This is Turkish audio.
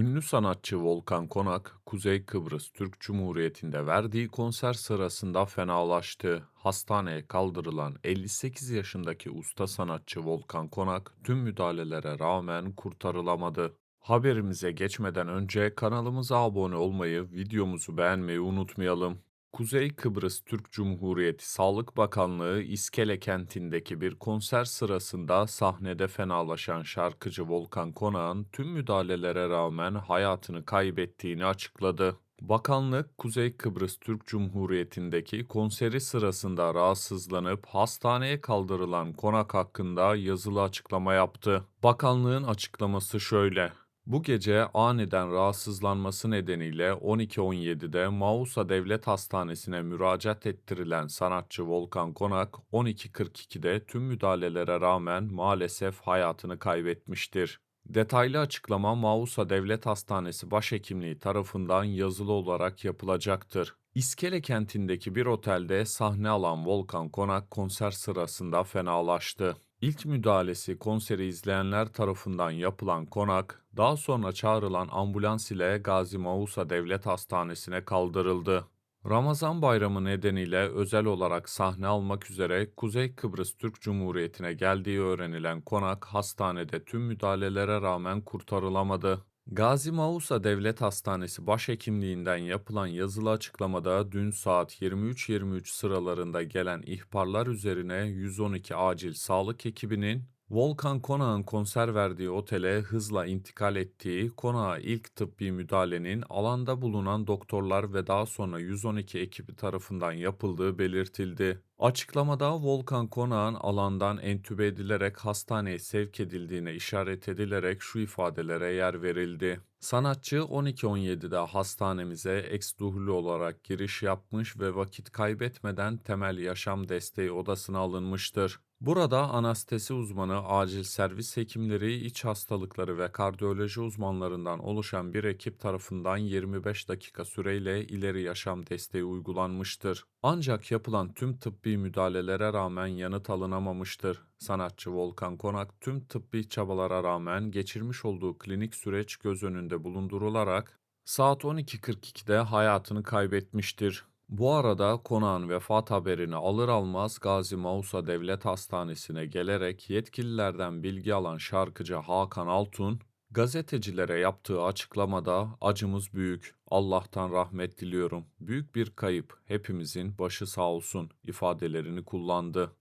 Ünlü sanatçı Volkan Konak, Kuzey Kıbrıs Türk Cumhuriyeti'nde verdiği konser sırasında fenalaştı. Hastaneye kaldırılan 58 yaşındaki usta sanatçı Volkan Konak tüm müdahalelere rağmen kurtarılamadı. Haberimize geçmeden önce kanalımıza abone olmayı, videomuzu beğenmeyi unutmayalım. Kuzey Kıbrıs Türk Cumhuriyeti Sağlık Bakanlığı İskele kentindeki bir konser sırasında sahnede fenalaşan şarkıcı Volkan Konak'ın tüm müdahalelere rağmen hayatını kaybettiğini açıkladı. Bakanlık, Kuzey Kıbrıs Türk Cumhuriyeti'ndeki konseri sırasında rahatsızlanıp hastaneye kaldırılan Konak hakkında yazılı açıklama yaptı. Bakanlığın açıklaması şöyle. Bu gece aniden rahatsızlanması nedeniyle 12.17'de Mausa Devlet Hastanesi'ne müracaat ettirilen sanatçı Volkan Konak 12.42'de tüm müdahalelere rağmen maalesef hayatını kaybetmiştir. Detaylı açıklama Mausa Devlet Hastanesi Başhekimliği tarafından yazılı olarak yapılacaktır. İskele kentindeki bir otelde sahne alan Volkan Konak konser sırasında fenalaştı. İlk müdahalesi konseri izleyenler tarafından yapılan Konak, daha sonra çağrılan ambulans ile Gazi Mausa Devlet Hastanesi'ne kaldırıldı. Ramazan bayramı nedeniyle özel olarak sahne almak üzere Kuzey Kıbrıs Türk Cumhuriyeti'ne geldiği öğrenilen Konak hastanede tüm müdahalelere rağmen kurtarılamadı. Gazi Mausa Devlet Hastanesi Başhekimliğinden yapılan yazılı açıklamada dün saat 23.23 sıralarında gelen ihbarlar üzerine 112 acil sağlık ekibinin Volkan Konak'ın konser verdiği otele hızla intikal ettiği, Konak'a ilk tıbbi müdahalenin alanda bulunan doktorlar ve daha sonra 112 ekibi tarafından yapıldığı belirtildi. Açıklamada Volkan Konak'ın alandan entübe edilerek hastaneye sevk edildiğine işaret edilerek şu ifadelere yer verildi. Sanatçı 12.17'de hastanemize ex-duhlu olarak giriş yapmış ve vakit kaybetmeden temel yaşam desteği odasına alınmıştır. Burada anestezi uzmanı, acil servis hekimleri, iç hastalıkları ve kardiyoloji uzmanlarından oluşan bir ekip tarafından 25 dakika süreyle ileri yaşam desteği uygulanmıştır. Ancak yapılan tüm tıbbi müdahalelere rağmen yanıt alınamamıştır. Sanatçı Volkan Konak tüm tıbbi çabalara rağmen geçirmiş olduğu klinik süreç göz önünde bulundurularak saat 12.42'de hayatını kaybetmiştir. Bu arada konağın vefat haberini alır almaz Gazi Mausa Devlet Hastanesi'ne gelerek yetkililerden bilgi alan şarkıcı Hakan Altun, gazetecilere yaptığı açıklamada acımız büyük, Allah'tan rahmet diliyorum, büyük bir kayıp, hepimizin başı sağ olsun ifadelerini kullandı.